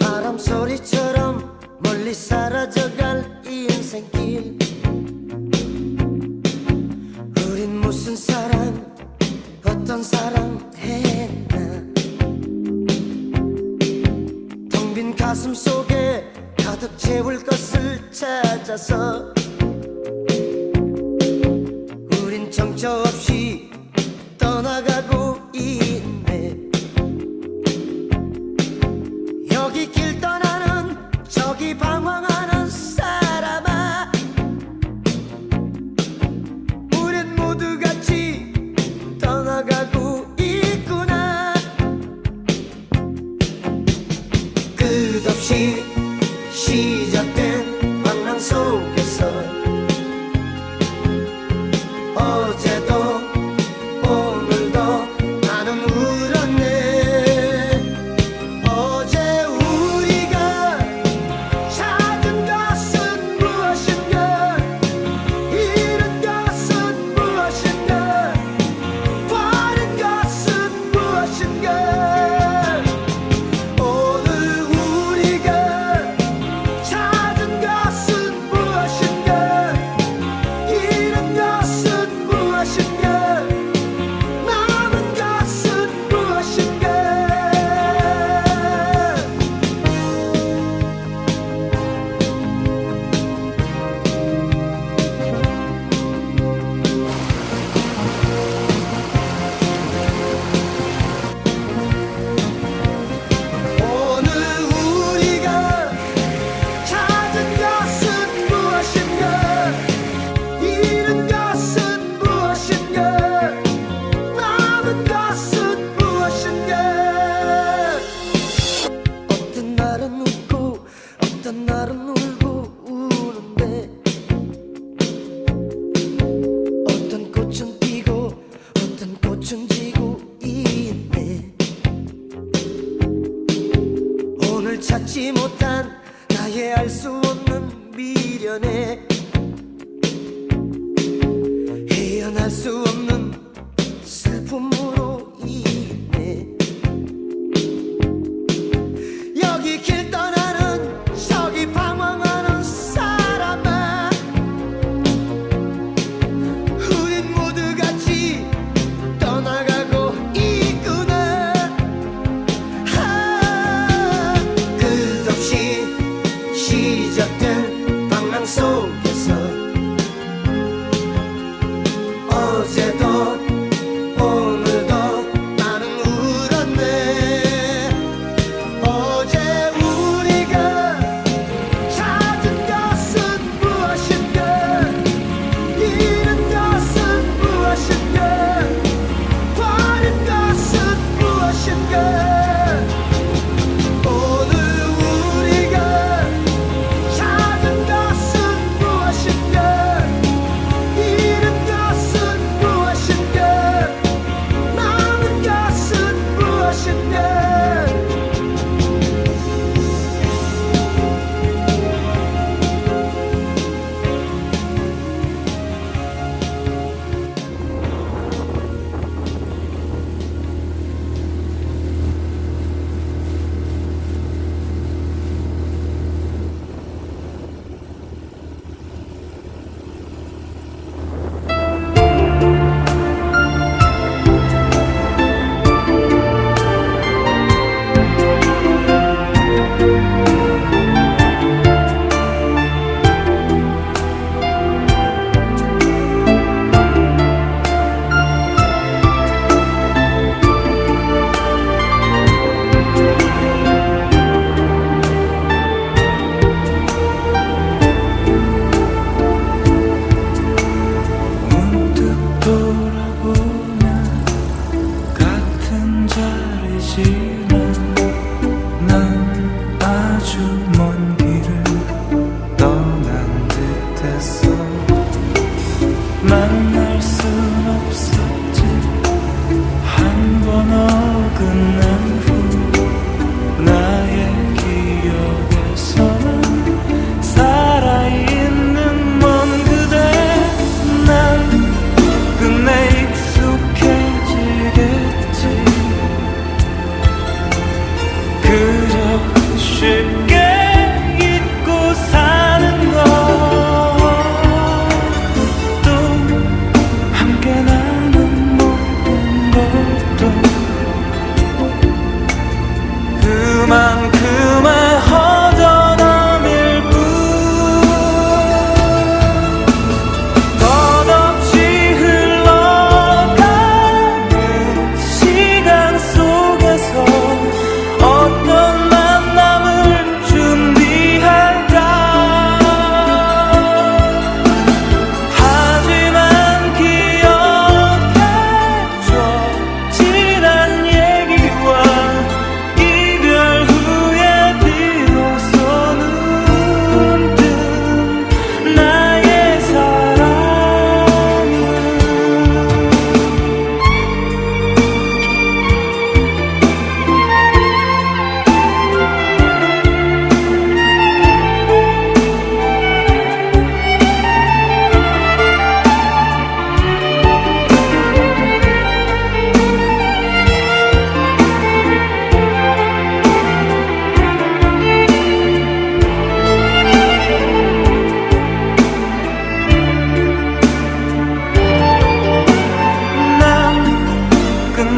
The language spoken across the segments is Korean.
바람 소리처럼 멀리 사라져갈 이 인생길. 우린 무슨 사랑 어떤 사랑 했나? 텅 빈 가슴 속에 가득 채울 것을 찾아서 찾지 못한 나의 알 수 없는 미련에 慢慢。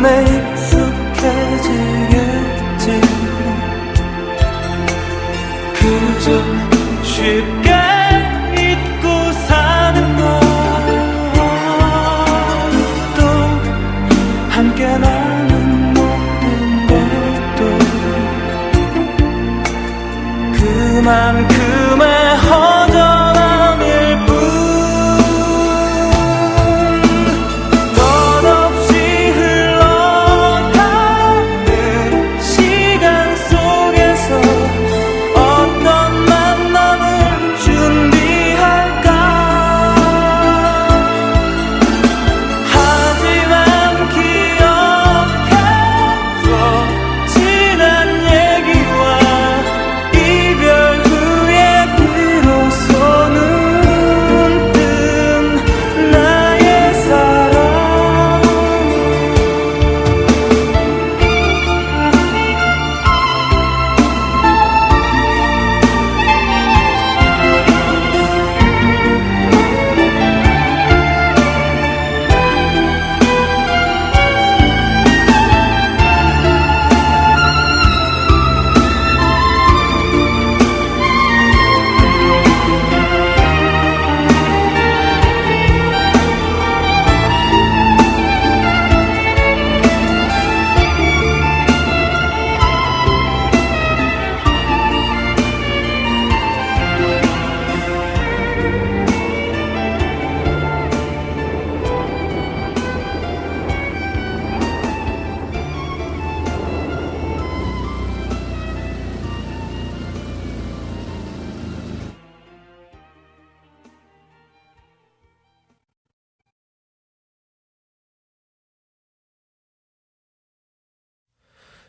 make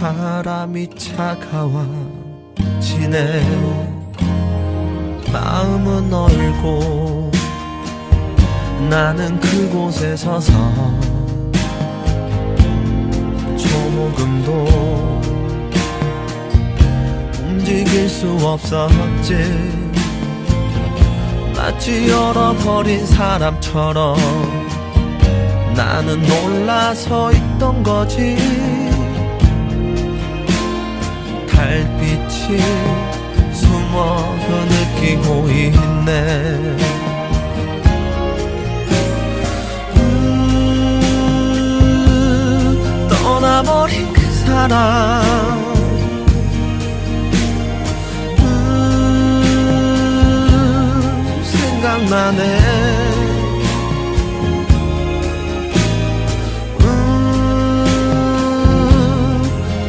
바람이 차가워지네 마음은 얼고 나는 그곳에 서서 조금도 움직일 수 없었지 마치 잃어버린 사람처럼 나는 놀라서 있던 거지 달빛이 숨어 느끼고 있네. 음, 떠나버린 그 사람. 음, 생각나네. 음,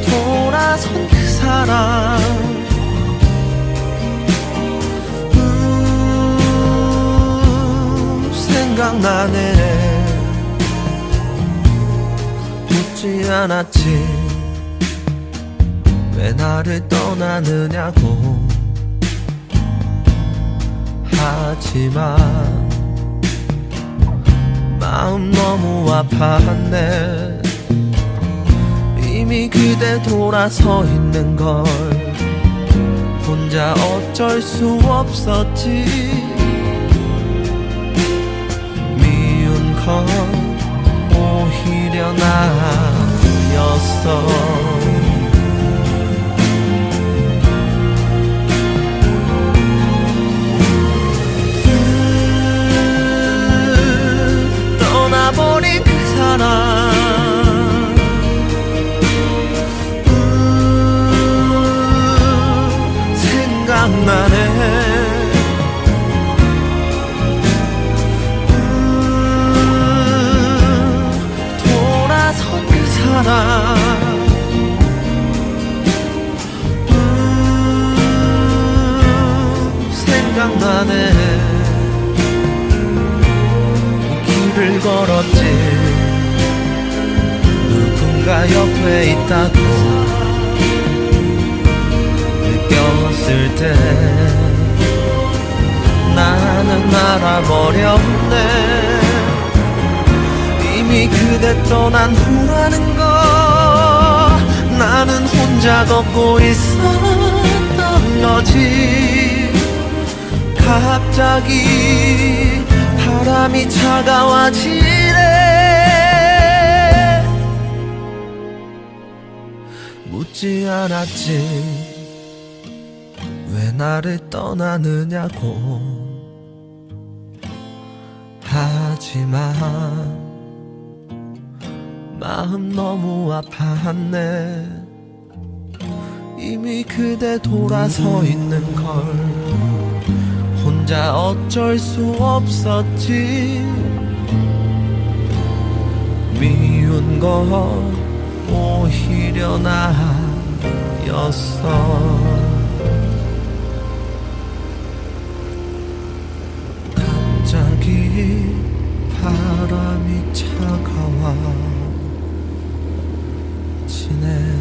돌아선 그 사람 음, 생각나네. 묻지 않았지. 왜 나를 떠나느냐고. 하지만 마음 너무 아팠네 이미 그대 돌아서 있는 걸 혼자 어쩔 수 없었지 사람 음, 생각나네. 길을 걸었지. 누군가 옆에 있다고 느꼈을 때 나는 알아버렸네 이미 그대 떠난 후라는 거 나는 혼자 걷고 있었던 거지. 갑자기 바람이 차가워지네. 묻지 않았지. 왜 나를 떠나느냐고. 하지만 마음 너무 아팠네. 이미 그대 돌아서 있는 걸 혼자 어쩔 수 없었지. 미운 건 오히려 나였어. 갑자기 바람이 차가워 지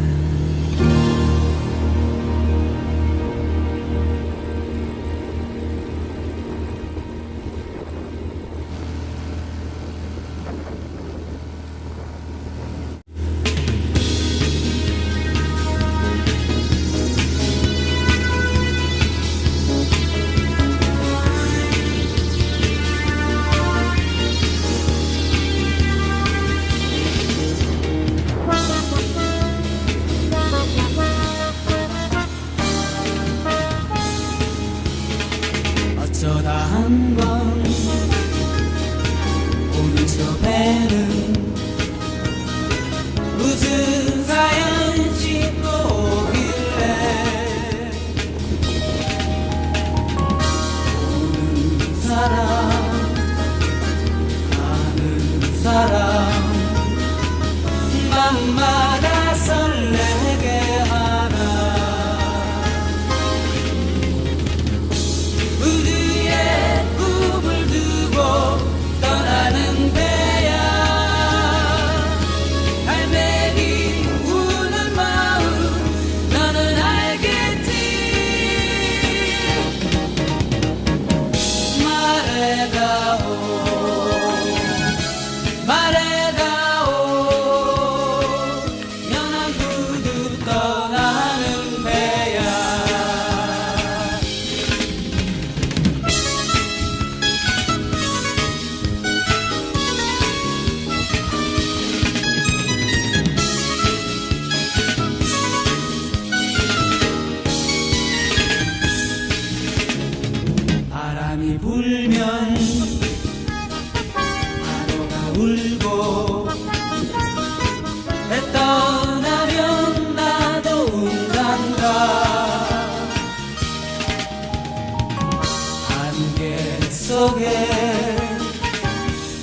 속에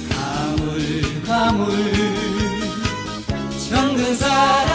가물가물 정든 사람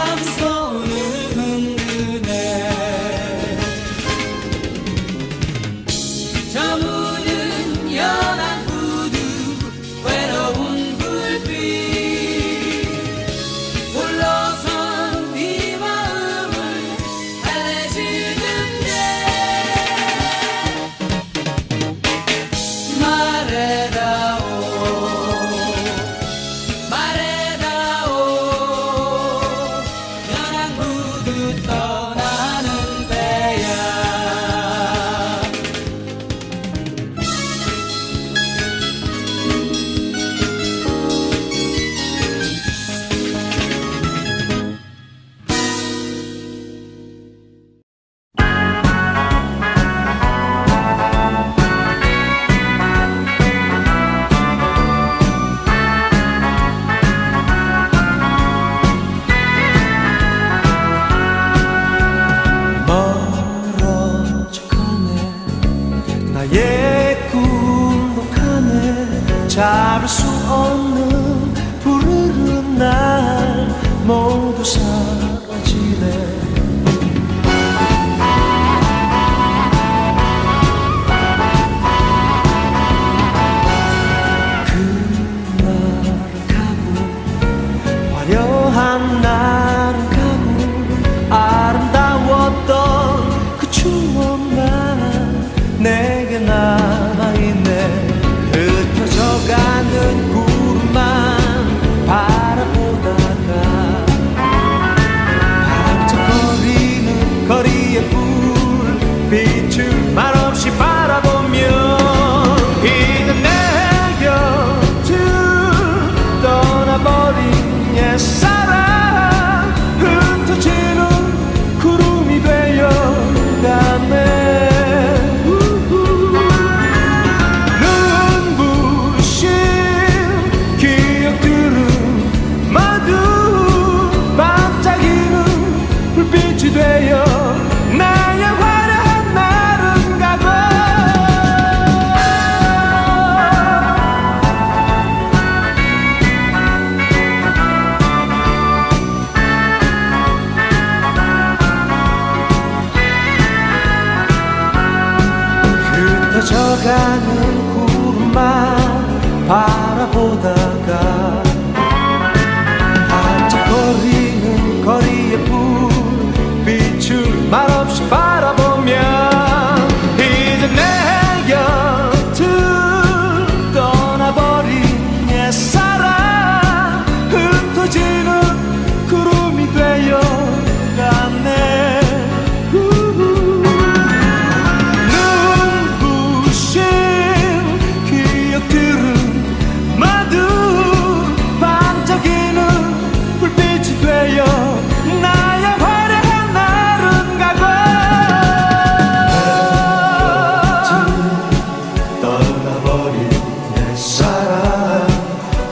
버린 내 사랑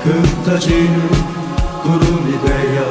흩어지는 구름이 되어